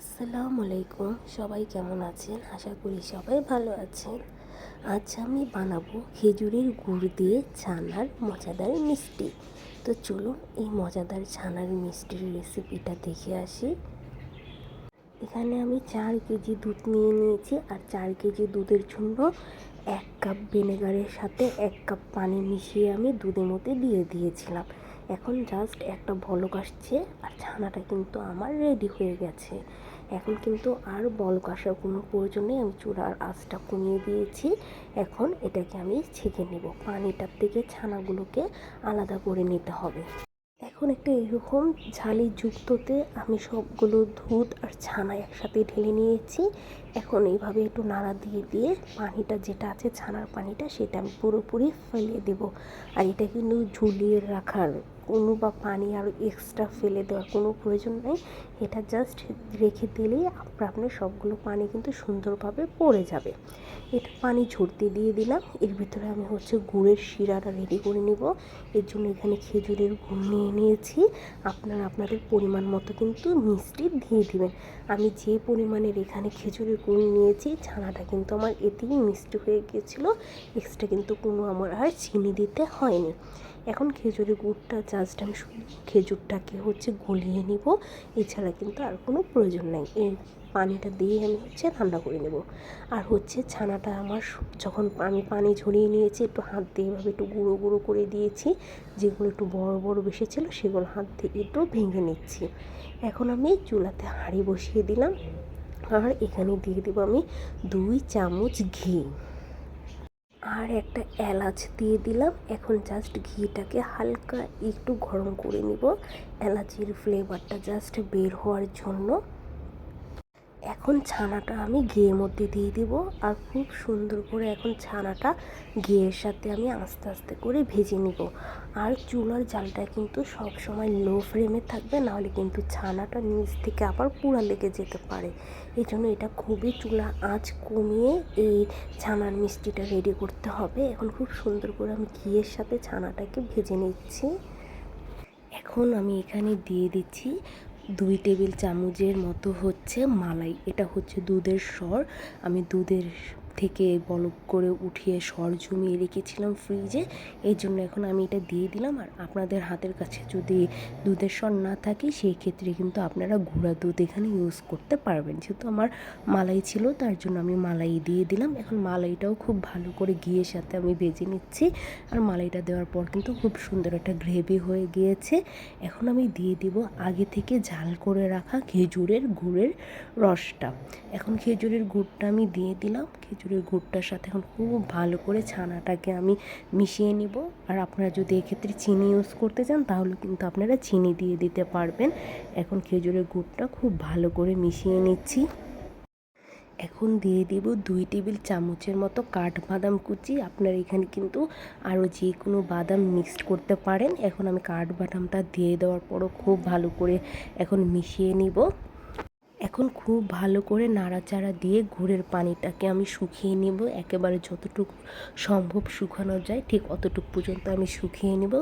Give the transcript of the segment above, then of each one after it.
আসসালামু আলাইকুম। সবাই কেমন আছেন? আশা করি সবাই ভালো আছেন। আজ আমি বানাবো খেজুরের গুড় দিয়ে ছানার মজাদার মিষ্টি। তো চলুন এই মজাদার ছানার মিষ্টির রেসিপিটা দেখে আসি। এখানে আমি চার কেজি দুধ নিয়ে নিয়েছি আর চার কেজি দুধের জন্য এক কাপ ভিনেগারের সাথে এক কাপ পানি মিশিয়ে আমি দুধের মধ্যে দিয়ে দিয়েছিলাম। এখন জাস্ট একটা বলক আসছে আর ছানাটা কিন্তু আমার রেডি হয়ে গেছে। এখন কিন্তু আর বল আসার কোনো প্রয়োজন নেই। আমি চূড়ার আঁচটা কমিয়ে দিয়েছি। এখন এটাকে আমি ছেঁকে নেব। পানিটার থেকে ছানাগুলোকে আলাদা করে নিতে হবে। এখন একটা এরকম ঝালি যুক্ততে আমি সবগুলো দুধ আর ছানা একসাথে ঢেলে নিয়েছি। এখন এইভাবে একটু নাড়া দিয়ে দিয়ে পানিটা যেটা আছে, ছানার পানিটা, সেটা আমি পুরোপুরি ফেলে দেব। আর এটা কিন্তু ঝুলিয়ে রাখার কোনো বা পানি আরও এক্সট্রা ফেলে দেওয়ার কোনো প্রয়োজন নেই। এটা জাস্ট রেখে দিলেই আপনার আপনার সবগুলো পানি কিন্তু সুন্দরভাবে পড়ে যাবে। এটা পানি ঝরতে দিয়ে দিলাম। এর ভিতরে আমি হচ্ছে গুড়ের শিরাটা রেডি করে নিব। এর জন্য এখানে খেজুরের গুড় নিয়ে নিয়েছি। আপনারা আপনাদের পরিমাণ মতো কিন্তু মিষ্টি দিয়ে দিবেন। আমি যে পরিমাণের এখানে খেজুরের গুড় নিয়েছি, ছানাটা কিন্তু আমার এতেই মিষ্টি হয়ে গিয়েছিল। এক্সট্রা কিন্তু কোনো আমার আর চিনি দিতে হয়নি। এখন খেজুরের গুড়টা জাস্ট আমি শুধু খেজুরটাকে হচ্ছে গলিয়ে নিব। এছাড়া কিন্তু আর কোনো প্রয়োজন নাই। এই পানিটা দিয়ে আমি হচ্ছে ঠান্ডা করে নেব। আর হচ্ছে ছানাটা আমার যখন আমি পানি ঝরিয়ে নিয়েছি, একটু হাত দিয়ে এভাবে একটু গুঁড়ো গুঁড়ো করে দিয়েছি, যেগুলো একটু বড় বড় বেশি ছিল, সেগুলো হাত দিয়ে একটু ভেঙে নিচ্ছি। এখন আমি চুলাতে হাঁড়ি বসিয়ে দিলাম। আর এখানে দিয়ে দেবো আমি দুই চামচ ঘি। আর একটা এলাচ দিয়ে দিলাম। এখন জাস্ট ঘিটাকে হালকা একটু গরম করে নিব। এলাচির ফ্লেভারটা জাস্ট বের হওয়ার জন্য। এখন ছানাটা আমি ঘিয়ের মধ্যে দিয়ে দিব আর খুব সুন্দর করে এখন ছানাটা ঘিয়ের সাথে আমি আস্তে আস্তে করে ভেজে নিব। আর চুলার জালটা কিন্তু সব সময় লো ফ্লেমে থাকবে, নাহলে কিন্তু ছানাটা নিচ থেকে আবার পুরা লেগে যেতে পারে। এই জন্য এটা খুবই চুলা আঁচ কমিয়ে এই ছানার মিষ্টিটা রেডি করতে হবে। এখন খুব সুন্দর করে আমি ঘিয়ের সাথে ছানাটাকে ভেজে নিচ্ছি। এখন আমি এখানে দিয়ে দিচ্ছি দুই টেবিল চামচের মতো হচ্ছে মালাই। এটা হচ্ছে দুধের স্বর। আমি দুধের থেকে বলক করে উঠিয়ে সর জমিয়ে রেখেছিলাম ফ্রিজে এই জন্য এখন আমি এটা দিয়ে দিলাম। আর আপনাদের হাতের কাছে যদি দুধের সর না থাকে, সেই ক্ষেত্রে কিন্তু আপনারা গুঁড়া দুধ এখানে ইউজ করতে পারবেন। যেহেতু আমার মালাই ছিল, তার জন্য আমি মালাই দিয়ে দিলাম। এখন মালাইটাও খুব ভালো করে ঘিয়ের সাথে আমি ভেজে নিচ্ছি। আর মালাইটা দেওয়ার পর কিন্তু খুব সুন্দর একটা গ্রেভি হয়ে গিয়েছে। এখন আমি দিয়ে দিব আগে থেকে ঝাল করে রাখা খেজুরের গুড়ের রসটা। এখন খেজুরের গুড়টা আমি দিয়ে দিলাম। খেজুরের গুড়টার সাথে এখন খুব ভালো করে ছানাটাকে আমি মিশিয়ে নিব। আর আপনারা যদি এক্ষেত্রে চিনি ইউজ করতে চান, তাহলে কিন্তু আপনারা চিনি দিয়ে দিতে পারবেন। এখন খেজুরের গুড়টা খুব ভালো করে মিশিয়ে নিচ্ছি। এখন দিয়ে দিব দুই টেবিল চামচের মতো কাঠবাদাম কুচি। আপনার এখানে কিন্তু আরও যে কোনো বাদাম মিক্সড করতে পারেন। এখন আমি কাঠবাদামটা দিয়ে দেওয়ার পরও খুব ভালো করে এখন মিশিয়ে নিব। এখন খুব ভালো করে নাড়াচাড়া দিয়ে গুড়ের পানিটাকে আমি শুকিয়ে নেব। একেবারে যতটুকু সম্ভব শুকানো যায়, ঠিক অতটুকু পর্যন্ত আমি শুকিয়ে নেব।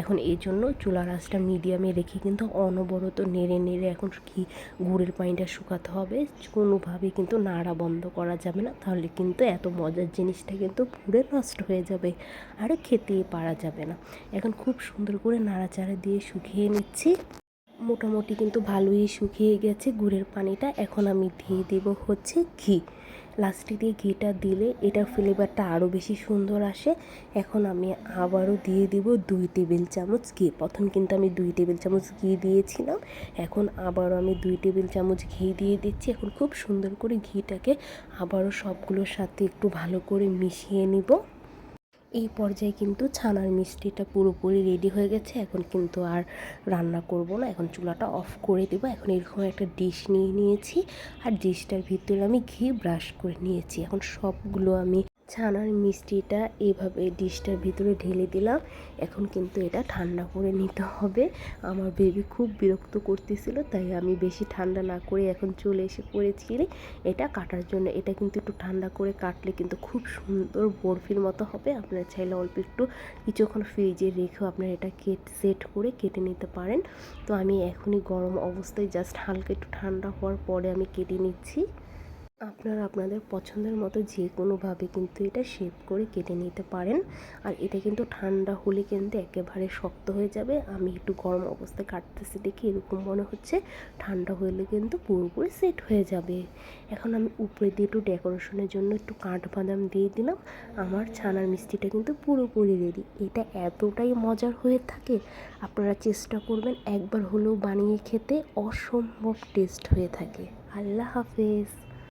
এখন এই জন্য চুলার আঁচটা মিডিয়ামে রেখে কিন্তু অনবরত নেড়ে নেড়ে এখন কি গুড়ের পানিটা শুকাতে হবে, কোনোভাবে কিন্তু নাড়া বন্ধ করা যাবে না। তাহলে কিন্তু এত মজার জিনিসটা কিন্তু পুরে নষ্ট হয়ে যাবে আর খেতেই পারা যাবে না। এখন খুব সুন্দর করে নাড়াচাড়া দিয়ে শুকিয়ে নিচ্ছি। মোটামুটি কিন্তু ভালোই শুকিয়ে গেছে। গুড়ের পানিটা এখন আমি দিয়ে দেব হচ্ছে ঘি। লাস্টে দিয়ে ঘিটা দিলে এটার ফ্লেভারটা আরও বেশি সুন্দর আসে। এখন আমি আবারও দিয়ে দিব দুই টেবিল চামচ ঘি। প্রথম কিন্তু আমি দুই টেবিল চামচ ঘি দিয়েছিলাম। এখন আবারও আমি দুই টেবিল চামচ ঘি দিয়ে দিচ্ছি। এখন খুব সুন্দর করে ঘিটাকে আবারও সবগুলোর সাথে একটু ভালো করে মিশিয়ে নিব। এই পর্যায়ে কিন্তু ছানার মিষ্টিটা পুরোপুরি রেডি হয়ে গেছে। এখন কিন্তু আর রান্না করব না। এখন চুলাটা অফ করে দেব। এখন এরকম একটা ডিশ নিয়ে নিয়েছি। আর ডিশটার ভিতরে আমি ঘি ব্রাশ করে নিয়েছি। এখন সবগুলো আমি ছানার মিষ্টিটা এইভাবে ডিশটার ভিতরে ঢেলে দিলাম। এখন কিন্তু এটা ঠান্ডা করে নিতে হবে। আমার বেবি খুব বিরক্ত করতেছিল, তাই আমি বেশি ঠান্ডা না করে এখন চলে এসে পড়েছি। এটা কাটার জন্য, এটা কিন্তু একটু ঠান্ডা করে কাটলে কিন্তু খুব সুন্দর বরফির মতো হবে। আপনারা চাইলে অল্প একটু কিছুক্ষণ ফ্রিজে রেখেও আপনারা এটা কেট, সেট করে কেটে নিতে পারেন। তো আমি এখনই গরম অবস্থায় জাস্ট হালকা একটু ঠান্ডা হওয়ার পরে আমি কেটে নিচ্ছি। আপনারা আপনাদের পছন্দের মতো যে কোনোভাবে কিন্তু এটা শেপ করে কেটে নিতে পারেন। আর এটা কিন্তু ঠান্ডা হলে কিন্তু একেবারে শক্ত হয়ে যাবে। আমি একটু গরম অবস্থায় কাটতেছি দেখি এরকম মনে হচ্ছে। ঠান্ডা হলে কিন্তু পুরোপুরি সেট হয়ে যাবে। এখন আমি উপরে দিয়ে একটু ডেকোরেশনের জন্য একটু কাঠবাদাম দিয়ে দিলাম। আমার ছানার মিষ্টিটা কিন্তু পুরোপুরি রেডি এটা এতটাই মজার হয়ে থাকে। আপনারা চেষ্টা করবেন একবার হলেও বানিয়ে খেতে। অসম্ভব টেস্ট হয়ে থাকে। আল্লাহ হাফেজ।